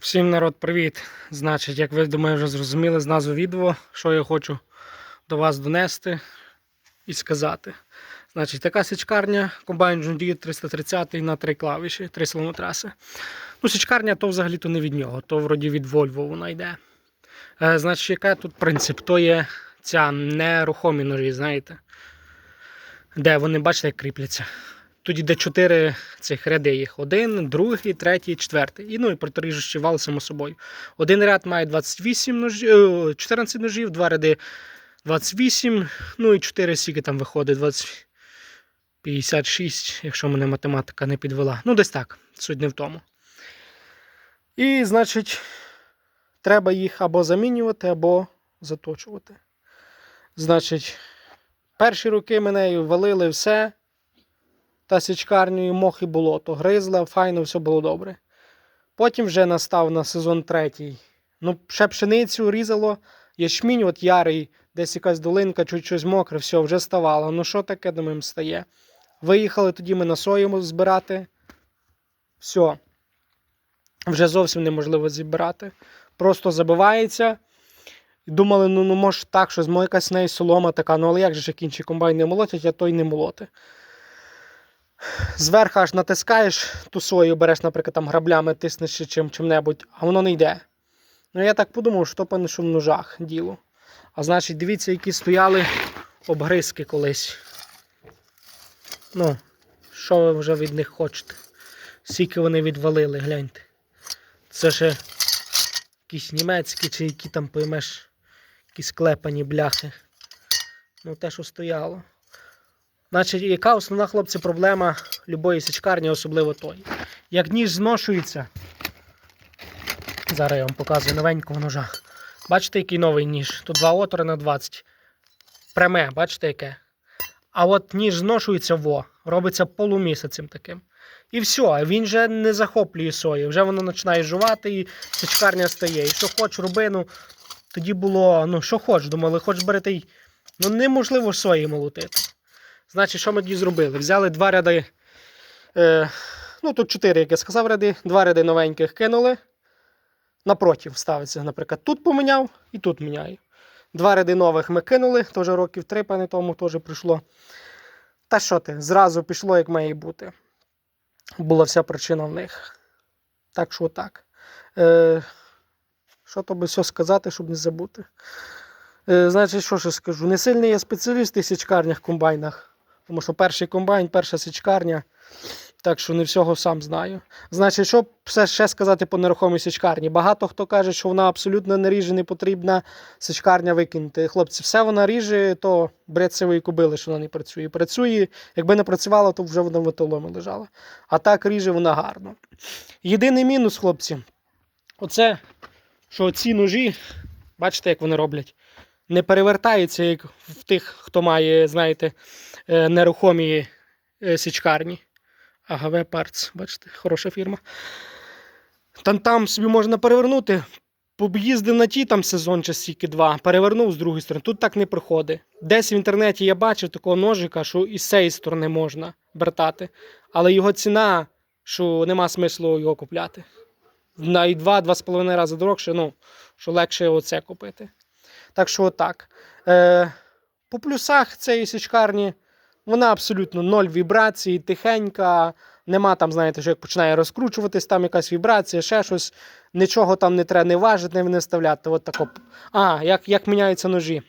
Всім народ, привіт! Значить, як ви думаю, вже зрозуміли з назви відео, що я хочу до вас донести і сказати. Значить, така січкарня, комбайн John Deere 330 на три клавіші, три силомотраси. Ну, січкарня то взагалі-то не від нього, то вроді від Volvo вона йде. Е, значить, який тут принцип? То є ця нерухомі ножі, знаєте, де вони, бачите, як кріпляться. Тоді де чотири цих ряди їх. Один, другий, третій, четвертий. І ну і проторіжущий вал, само собою. Один ряд має 28 ножів, 14 ножів, два ряди 28, ну і 4 сіки там виходить 20, 56, якщо мене математика не підвела. Ну, десь так, суть не в тому. І, значить, треба їх або замінювати, або заточувати. Значить, перші роки мене валили все та січкарнею мох і болото. Гризла, файно, все було добре. Потім вже настав на сезон третій. Ну, ще пшеницю різало, ячмінь, от ярий, десь якась долинка, чуть щось мокре, все, вже ставало. Ну що таке, думаємо, стає? Виїхали тоді ми на сою збирати. Все. Вже зовсім неможливо зібрати. Просто забивається. Думали, ну, ну може так, що якась неї солома така, ну але як же ж як інші комбайни молотять, а той не молоти. Зверху аж натискаєш ту сою, береш, наприклад, там граблями тиснеш чи чим, чим-небудь, а воно не йде. Ну я так подумав, що певно, що в ножах діло. А значить, дивіться, які стояли обгризки колись. Ну, що ви вже від них хочете? Скільки вони відвалили, гляньте. Це ще якісь німецькі чи які там поймеш, якісь клепані бляхи. Ну, те, що стояло. Значить, яка основна хлопці проблема любої січкарні, особливо той. Як ніж зношується. Зараз я вам показую новенького ножа. Бачите, який новий ніж? Тут два отвори на 20. Пряме, бачите яке? А от ніж зношується во, робиться полумісяцем таким. І все, він же не захоплює сої. Вже воно починає жувати і січкарня стає. І що хоч роби, ну тоді було, ну що хоч, думали, хоч берете й. Ну неможливо сої молотити. Значить, що ми тоді зробили? Взяли два ряди. Е, ну, тут чотири, як я сказав, ряди, два ряди новеньких кинули. Напротив ставиться, наприклад, тут поміняв і тут міняю. Два ряди нових ми кинули, теж років три, пане тому теж прийшло. Та що ти? Зразу пішло, як має бути. Була вся причина в них. Так що так. Е, що то би все сказати, щоб не забути. Е, значить, що ще скажу? Не сильний я спеціаліст в січкарнях, комбайнах. Тому що перший комбайн, перша січкарня. Так що не всього сам знаю. Значить, що все ще сказати по нерухомій січкарні? Багато хто каже, що вона абсолютно не ріже, не потрібна січкарня викинути. Хлопці, все вона ріже, то бред сивої кобили, що вона не працює. Працює, якби не працювала, то вже вона в металомі лежала. А так ріже вона гарно. Єдиний мінус, хлопці, оце, що ці ножі, бачите, як вони роблять не перевертаються, як в тих, хто має, знаєте, е, нерухомі е, січкарні. АГВ Парц, бачите, хороша фірма. Там, там собі можна перевернути. Поїздив на ті там сезон чи стільки два, перевернув з другої сторони. Тут так не проходить. Десь в інтернеті я бачив такого ножика, що і з цієї сторони можна бертати. Але його ціна, що нема смислу його купляти. На і 2-2,5 рази дорогше, ну, що легше оце купити. Так що отак. Е, по плюсах цієї січкарні вона абсолютно ноль вібрацій, тихенька. Нема там, знаєте, що як починає розкручуватись, там якась вібрація, ще щось. Нічого там не треба не важити, не виставляти. От тако. А, як, як міняються ножі.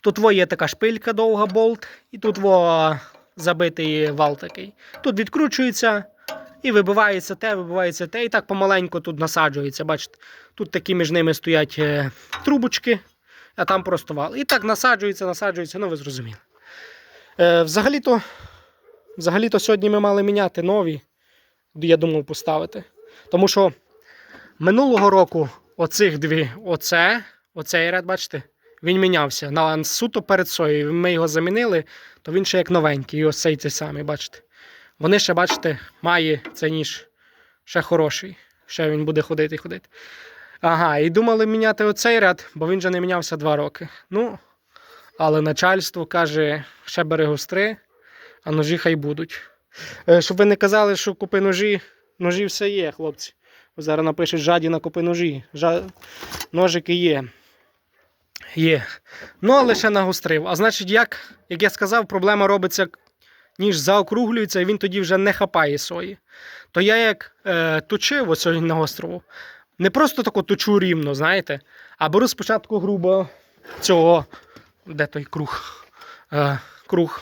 Тут во є така шпилька довга болт, і тут во забитий вал такий. Тут відкручується. І вибивається те, вибивається те, і так помаленьку тут насаджується. Бачите, тут такі між ними стоять е, трубочки, а там просто вал. І так насаджується, насаджується, ну ви зрозуміли. Е, взагалі-то, взагалі-то сьогодні ми мали міняти нові, я думав поставити. Тому що минулого року оцих дві, оце, оцей ряд, бачите, він мінявся. На суто перед соєю. Ми його замінили, то він ще як новенький. І ось цей цей самий, бачите. Вони ще, бачите, має цей ніж ще хороший. Ще він буде ходити і ходити. Ага, і думали міняти оцей ряд, бо він вже не мінявся два роки. Ну, але начальство каже, ще бери гостри, а ножі хай будуть. Е, Щоб ви не казали, що купи ножі, ножі все є, хлопці. Зараз напишуть жаді на купи ножі. Жа... Ножики є. Є. Ну, лише нагострив. А значить, як, як я сказав, проблема робиться, ніж заокруглюється, і він тоді вже не хапає сої. То я як е, точив ось сьогодні нагострував, не просто тако точу рівно, знаєте, а беру спочатку грубо цього, де той круг? Е, круг.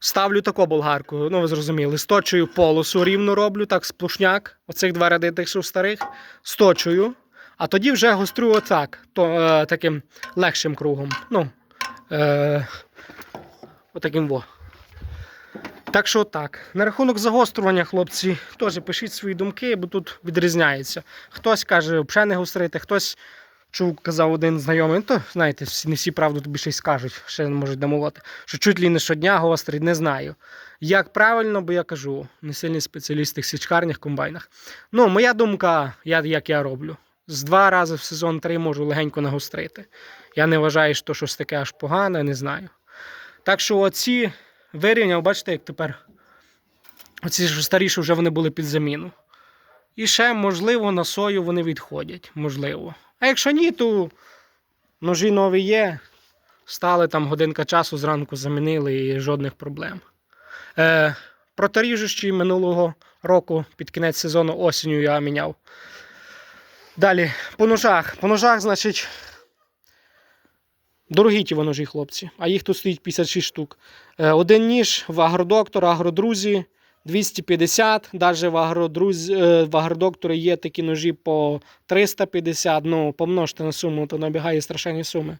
Ставлю таку болгарку, ну ви зрозуміли, сточую полосу рівно роблю, так сплошняк, оцих два ряди тих, що старих, сточую, а тоді вже гострю отак, то, е, таким легшим кругом. Ну, е, отаким во. Так що так. На рахунок загострювання, хлопці, теж пишіть свої думки, бо тут відрізняється. Хтось каже, взагалі не гострити, хтось чув, казав один знайомий, ну то знаєте, не всі правду тобі ще й скажуть, ще не можуть домовити, що чуть ли не щодня гострить, не знаю. Як правильно, бо я кажу, не сильний спеціаліст в січкарнях, комбайнах. Ну, моя думка, я, як я роблю. З два рази в сезон три можу легенько нагострити. Я не вважаю, що щось таке аж погане, не знаю. Так що оці вирівняв, бачите, як тепер. Оці ж старіші вже вони були під заміну. І ще, можливо, на сою вони відходять. Можливо. А якщо ні, то ножі нові є. Стали там годинка часу, зранку замінили і жодних проблем. Е, проторіжущі минулого року під кінець сезону осінню я міняв. Далі, по ножах. По ножах, значить, дорогі ті ножі, хлопці. А їх тут стоїть 56 штук. Е, один ніж в агродоктор, агродрузі 250. Навіть в, агродрузі, е, в агродокторі є такі ножі по 350. Ну, помножте на суму, то набігає страшенні суми.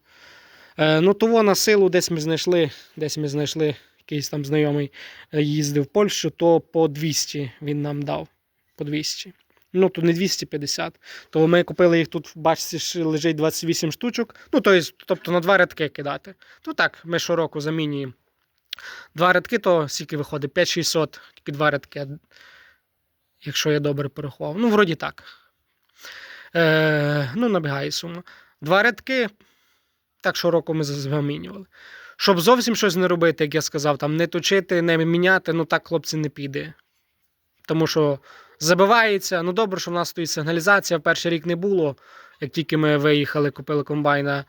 Е, ну, того на силу десь ми знайшли, десь ми знайшли, якийсь там знайомий їздив в Польщу, то по 200 він нам дав. По 200. Ну, то не 250. То ми купили їх тут, бачите, лежить 28 штучок. Ну, то есть, тобто на два рядки кидати. То так, ми щороку замінюємо. Два рядки, то скільки виходить? 5600, тільки два рядки. Якщо я добре порахував. Ну, вроді так. Е, ну, набігає сума. Два рядки. Так щороку ми замінювали. Щоб зовсім щось не робити, як я сказав, там не точити, не міняти, ну так, хлопці, не піде. Тому що забивається. Ну добре, що в нас стоїть сигналізація. В перший рік не було. Як тільки ми виїхали, купили комбайна.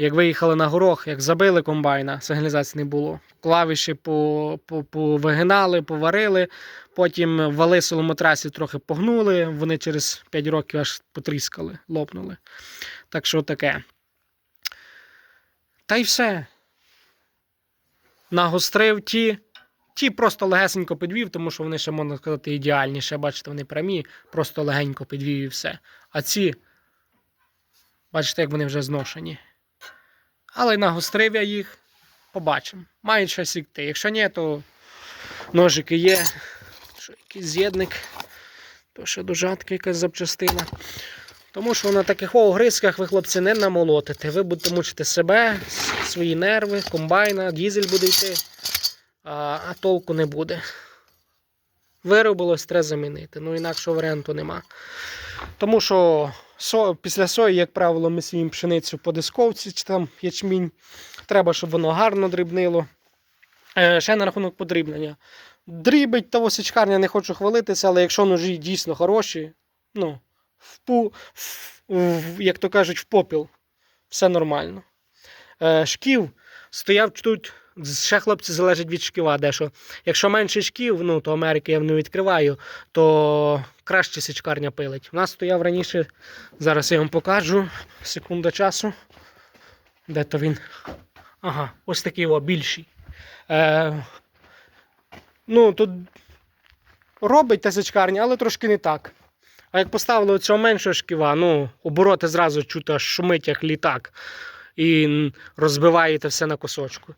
Як виїхали на горох, як забили комбайна, сигналізації не було. Клавіші по, по, повигинали, поварили, потім вали соломотрасі трохи погнули, вони через 5 років аж потріскали, лопнули. Так що таке. Та й все. Нагострив ті. Ті просто легесенько підвів, тому що вони ще, можна сказати, ідеальні. Ще, бачите, вони прямі, просто легенько підвів і все. А ці, бачите, як вони вже зношені. Але нагострив я їх, побачимо. Мають щось сікти. Якщо ні, то ножики є. Що, якийсь з'єдник, то ще дожатка якась запчастина. Тому що на таких огризках ви, хлопці, не намолотите. Ви будете мучити себе, свої нерви, комбайна, дізель буде йти, а, толку не буде. Виробилось, треба замінити. Ну, інакшого варіанту нема. Тому що со, після сої, як правило, ми сіємо пшеницю по дисковці чи там ячмінь. Треба, щоб воно гарно дрібнило. Е, ще на рахунок подрібнення. Дрібить того січкарня, не хочу хвалитися, але якщо ножі дійсно хороші, ну, в пу, в, в, як то кажуть, в попіл, все нормально. Е, шків стояв тут. Ще хлопці залежить від шківа, дещо. Якщо менше шків, ну то Америки я не відкриваю, то краще січкарня пилить. У нас стояв раніше, зараз я вам покажу. Секунда часу. Де то він? Ага, ось такий о, більший. Е, ну, тут робить та січкарня, але трошки не так. А як поставили цього меншого шківа, ну, обороти зразу чути, аж шумить, як літак. І розбиваєте все на кусочку.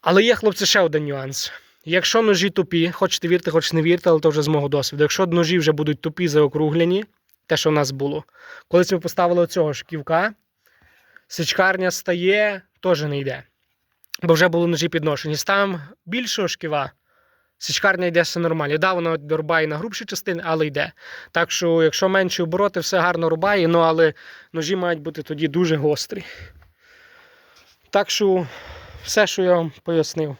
Але є, хлопці, ще один нюанс. Якщо ножі тупі, хочете вірте, хочете не вірте, але то вже з мого досвіду. Якщо ножі вже будуть тупі заокруглені, те, що в нас було, колись ми поставили оцього шківка, січкарня стає, теж не йде. Бо вже були ножі підношені. Ставимо більшого шківа, січкарня йде все нормально. Да, воно рубає на грубші частини, але йде. Так що, якщо менші обороти, все гарно рубає, ну але ножі мають бути тоді дуже гострі. Так що все, що я вам пояснив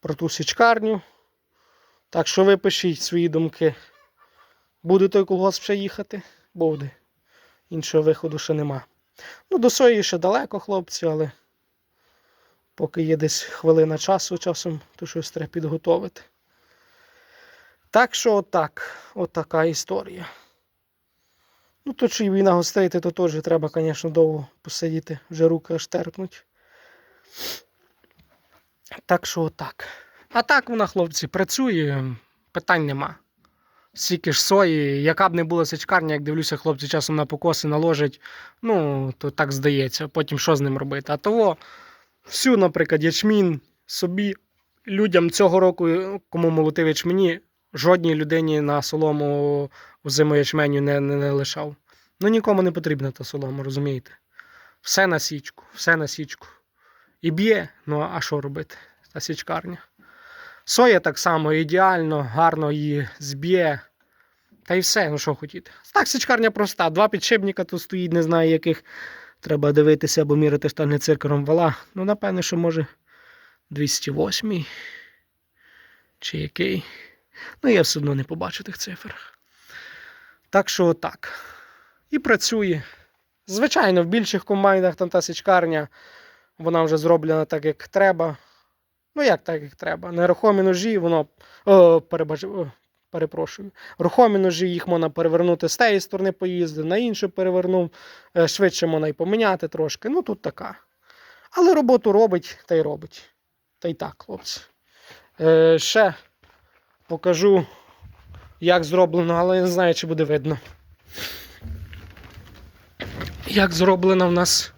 про ту січкарню. Так що ви пишіть свої думки Буде той колгосп ще їхати? Буде. Іншого виходу ще нема. Ну, до сої ще далеко, хлопці, але поки є десь хвилина часу, часом, то щось треба підготовити. Так що отак, отака історія. Ну, то чи війна гостейти, то теж треба, звісно, довго посидіти, вже руки аж терпнуть. Так що отак. А так вона, хлопці, працює, питань нема. Стільки ж сої, яка б не була січкарня, як дивлюся, хлопці часом на покоси наложать, ну, то так здається, потім що з ним робити. А того всю, наприклад, ячмін собі людям цього року, кому молотив ячмені, жодній людині на солому зиму ячменю не, не, не лишав. Ну нікому не потрібна та солома, розумієте? Все на січку, все на січку. І б'є, ну а що робити? Та січкарня. Соя так само ідеально, гарно її зб'є. Та й все, ну що хотіти. Так, січкарня проста. Два підшипника тут стоїть, не знаю яких. Треба дивитися або міряти штальнициркером вала. Ну, напевно, що може 208 чи який. Ну, я все одно не побачу тих цифр. Так що отак. І працює. Звичайно, в більших комбайнах там та січкарня, вона вже зроблена так, як треба. Ну, як так, як треба. Нерухомі ножі, воно. О, перебач... о, перепрошую. Рухомі ножі їх можна перевернути з тієї сторони поїзди, на іншу перевернув. Е, Швидше можна і поміняти трошки. Ну, тут така. Але роботу робить та й робить. Та й так, хлопці. Е, ще покажу, як зроблено, але не знаю, чи буде видно. Як зроблена в нас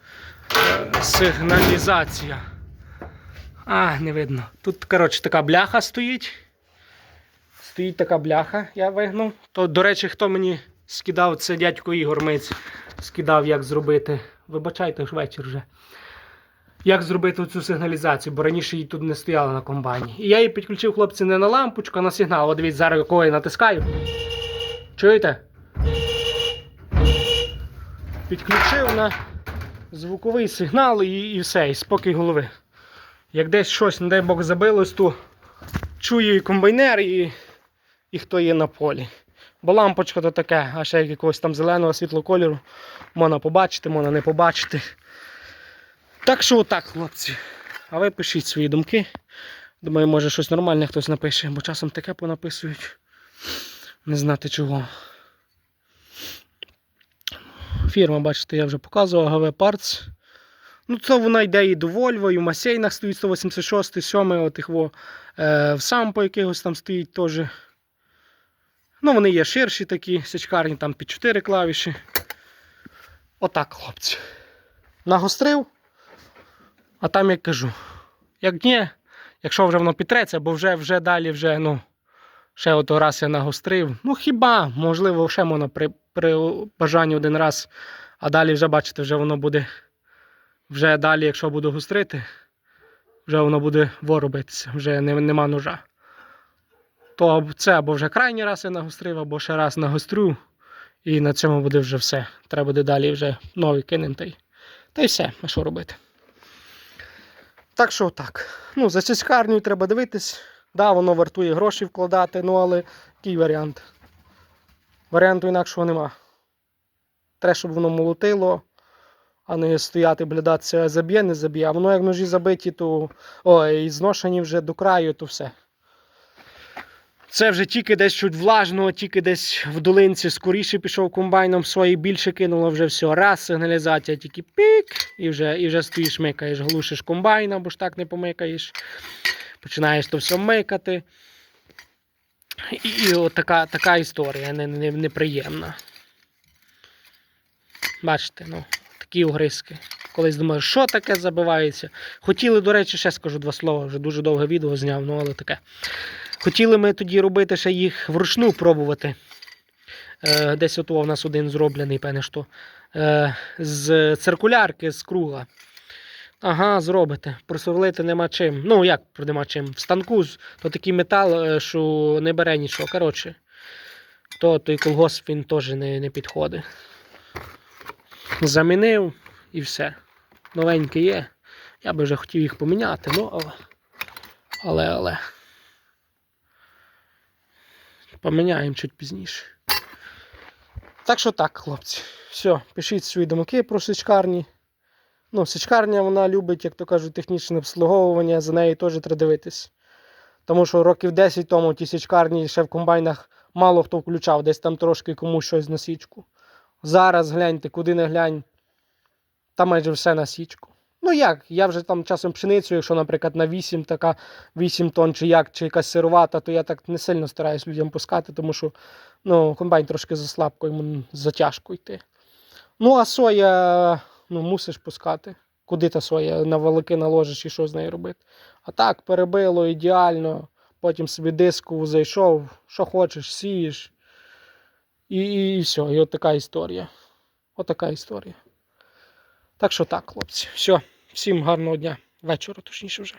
сигналізація. А, не видно. Тут, коротше, така бляха стоїть. Стоїть така бляха, я вигнув. То, до речі, хто мені скидав, це дядько Ігор Миць скидав, як зробити. Вибачайте ж вечір вже. Як зробити цю сигналізацію, бо раніше її тут не стояла на комбайні. І я її підключив, хлопці, не на лампочку, а на сигнал. От дивіться, зараз якого я натискаю. Чуєте? Підключив на звуковий сигнал і, і все, і спокій голови. Як десь щось, не дай Бог, забилось, то чую і комбайнер, і, і хто є на полі. Бо лампочка то таке, а ще як якогось там зеленого світлого кольору. Можна побачити, можна не побачити. Так що отак, хлопці. А ви пишіть свої думки. Думаю, може щось нормальне хтось напише, бо часом таке понаписують. Не знати чого. Фірма, бачите, я вже показував, GV Parts. Ну, це вона йде і до Volvo, і в Масейнах стоїть 186, 7, отих во, е, в Сампо якихось там стоїть теж. Ну, вони є ширші такі, січкарні, там під 4 клавіші. Отак, хлопці. Нагострив. А там як кажу. Як ні, якщо вже воно підтреться, бо вже вже далі вже, ну, ще ото раз я нагострив. Ну хіба, можливо, ще можна при, при бажанні один раз, а далі вже, бачите, вже воно буде. Вже далі, якщо буду гострити, вже воно буде воробитися, вже не, нема ножа. То це або вже крайній раз я нагострив, або ще раз нагострю. І на цьому буде вже все. Треба буде далі вже новий кинем та й. Та й все, а що робити. Так що так. Ну, за сільськарнею треба дивитись. Да, воно вартує гроші вкладати, ну але який варіант? Варіанту інакшого нема. Треба, щоб воно молотило, а не стояти, блядатися, заб'є, не заб'є. А воно як ножі забиті, то ой, і зношені вже до краю, то все. Це вже тільки десь чуть влажно, тільки десь в долинці скоріше пішов комбайном свої більше кинуло вже все. Раз, сигналізація тільки пік, і вже, і вже стоїш, микаєш, глушиш комбайна, бо ж так не помикаєш. Починаєш то все микати. І, і от така, така історія не, не, неприємна. Бачите, ну, такі огризки. Колись думаю, що таке забивається. Хотіли, до речі, ще скажу два слова, вже дуже довге відео зняв, ну але таке. Хотіли ми тоді робити ще їх вручну пробувати. Е, десь от у нас один зроблений, певне, що. Е, з циркулярки, з круга. Ага, зробите. Просверлити нема чим. Ну, як нема чим? В станку то такий метал, е, що не бере нічого. Коротше, то той колгосп він теж не, не підходить. Замінив і все. Новеньке є. Я би вже хотів їх поміняти, ну але. Але, але. Поміняємо чуть пізніше. Так що так, хлопці. Все, пишіть свої думки про січкарні. Ну, січкарня вона любить, як то кажуть, технічне обслуговування, за нею теж треба дивитись. Тому що років 10 тому ті січкарні ще в комбайнах мало хто включав, десь там трошки комусь щось на січку. Зараз гляньте, куди не глянь, та майже все на січку. Ну як, я вже там часом пшеницю, якщо, наприклад, на 8 така 8 тонн чи як, чи якась сировата, то я так не сильно стараюсь людям пускати, тому що ну, комбайн трошки заслабко, йому затяжко йти. Ну, а соя, ну, мусиш пускати. Куди та соя? На велики наложиш і що з нею робити? А так, перебило ідеально, потім собі диску зайшов, що хочеш, сієш. І, і, і все, і от така історія. От така історія. Так що так, хлопці. Все, всім гарного дня. Вечора, точніше вже.